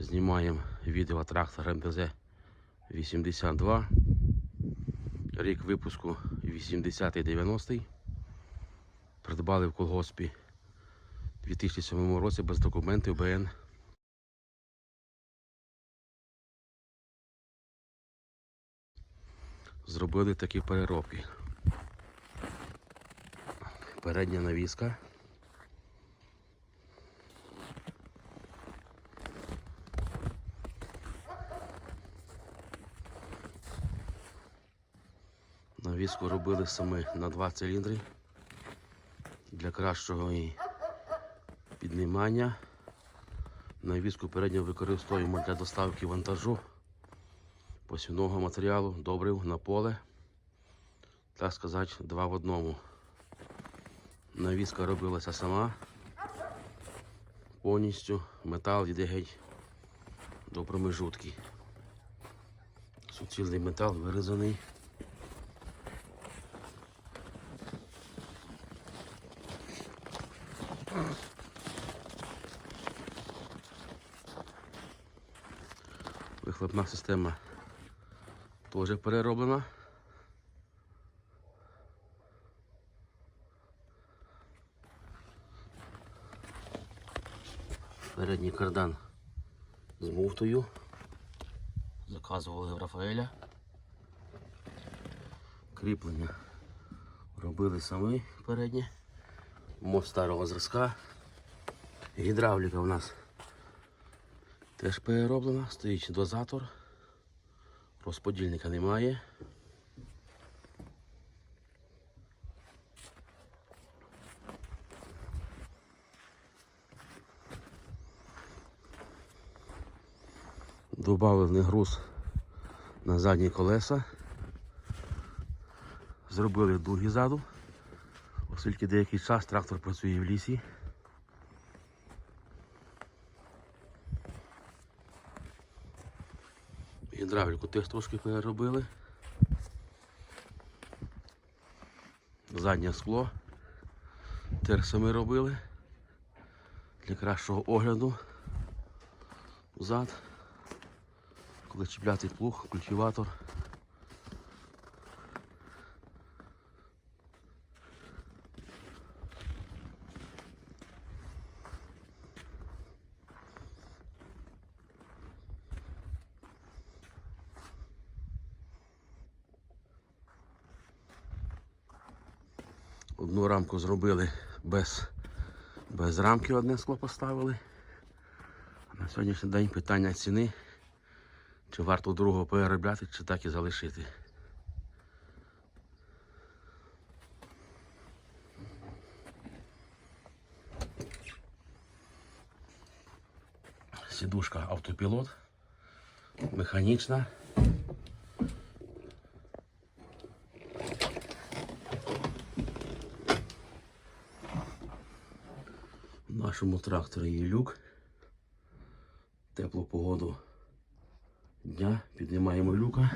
Знімаємо відео трактор МТЗ 82. Рік випуску 80-90. Придбали в колгоспі у 2007 році без документів БН. Зробили такі переробки. Передня навіска. Навіску робили саме на два циліндри для кращого і піднімання. Навіску передньо використовуємо для доставки вантажу посівного матеріалу, добрив на поле. Так сказати, два в одному. Навіска робилася сама. Повністю метал йде геть до промежутки. Суцільний метал вирізаний. Вихлопна система теж перероблена. Передній кардан з муфтою. Заказували в Рафаеля. Кріплення робили самі переднє. Мост старого зразка. Гідравліка у нас теж перероблена. Стоїть дозатор. Розподільника немає. Добавили груз на задні колеса. Зробили дуги ззаду, оскільки деякий час трактор працює в лісі. Гідравліку теж трошки переробили. Заднє скло теж саме робили для кращого огляду взад. Коли чіпляти плуг, культиватор. Одну рамку зробили без, без рамки, одне скло поставили. А на сьогоднішній день питання ціни, чи варто другого переробляти, чи так і залишити. Сідушка автопілот, механічна. В нашому тракторі є люк. Теплу погоду дня піднімаємо люка.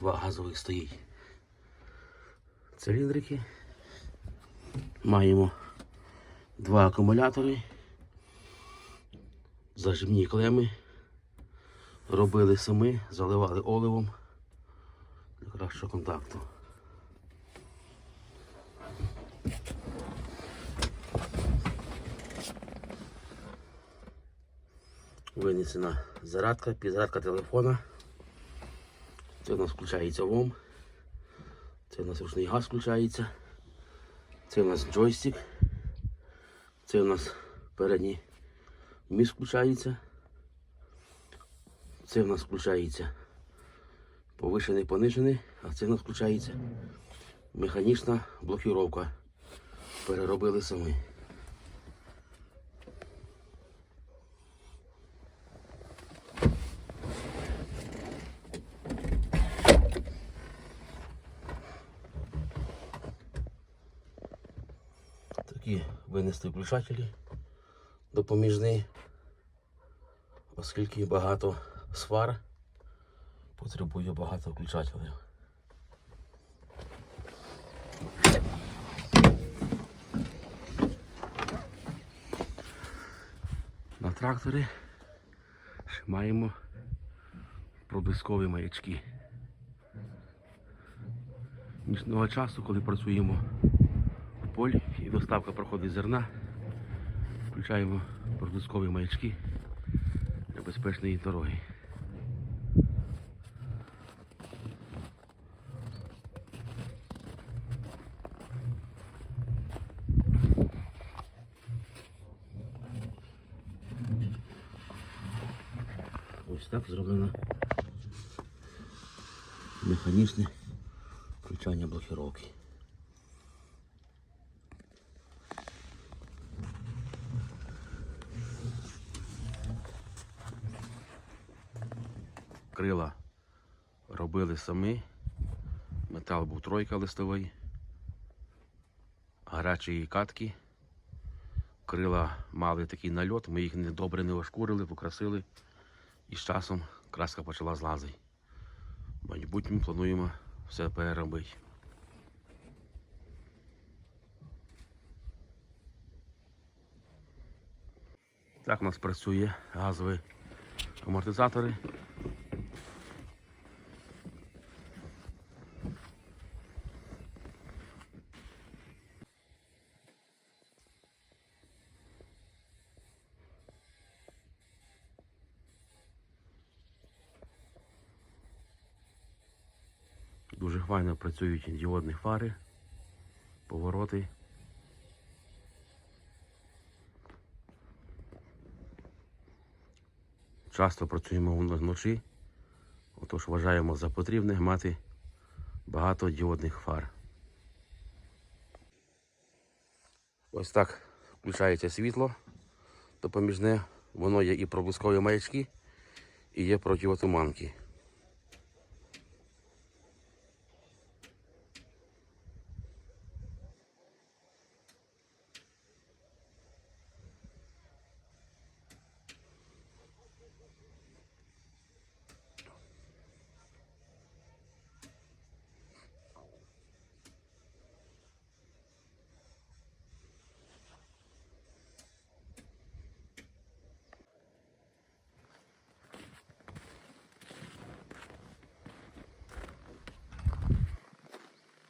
Два газових стоїть циліндрики. Маємо два акумулятори, зажимні клеми. Робили самі, заливали оливом для кращого контакту. Винесена зарядка, підзарядка телефона. Це у нас включається ВОМ. Це у нас ручний газ включається. Це у нас джойстик. Це у нас передній міст включається. Це в нас включається повишений, понижений, а це в нас включається механічна блокіровка. Переробили самі. Такі винести включателі допоміжні оскільки багато свар потребує багато включателів. На тракторі маємо проблискові маячки. Нічного часу, коли працюємо в полі і доставка проходить зерна, включаємо проблискові маячки для безпечної дороги. Ось так зроблено механічне включання блокировки. Крила робили самі. Метал був тройка листовий, гарячі катки. Крила мали такий нальот, ми їх добре не ошкурили, покрасили. І з часом краска почала злазити. В майбутньому плануємо все переробити. Так у нас працює газові амортизатори. Дуже файно працюють діодні фари, повороти. Часто працюємо вночі, отож вважаємо за потрібне мати багато діодних фар. Ось так включається світло допоміжне. Воно є і проблискові маячки, і є противотуманки.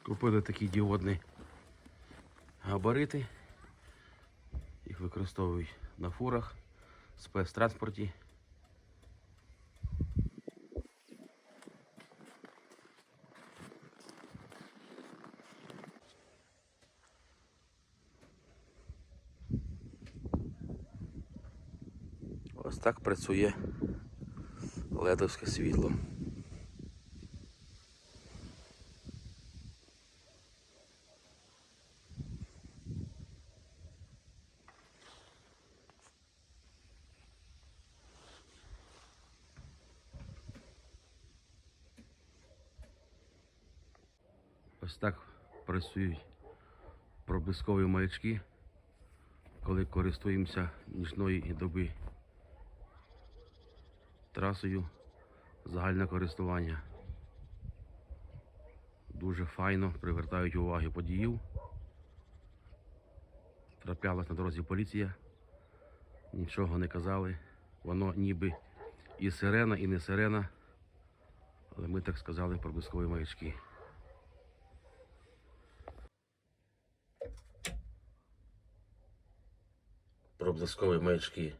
Купили такі діодні габарити. Їх використовують на фурах, спецтранспорті. Ось так працює ледовське світло. Ось так працюють проблискові маячки, коли користуємося нічної доби трасою загальне користування. Дуже файно привертають уваги подіїв. Траплялась на дорозі поліція, нічого не казали. Воно ніби і сирена, і не сирена. Але ми так сказали про блискові маячки. Проблискові маячки,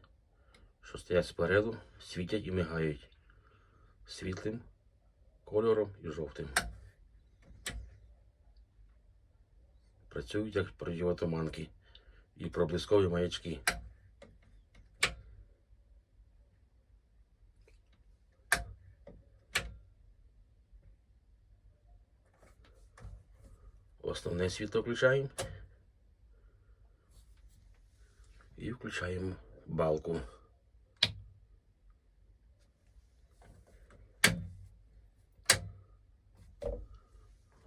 що стоять спереду, світять і мигають світлим кольором і жовтим. Працюють як противотуманки і проблискові маячки. Основне світло включаємо. І включаємо балку.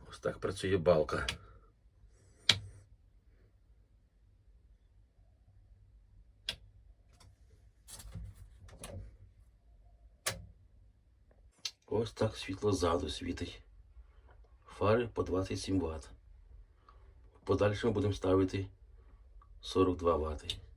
Ось так працює балка. Ось так світло ззаду світить. Фари по 27 Вт. В подальшому будемо ставити 42 Вт.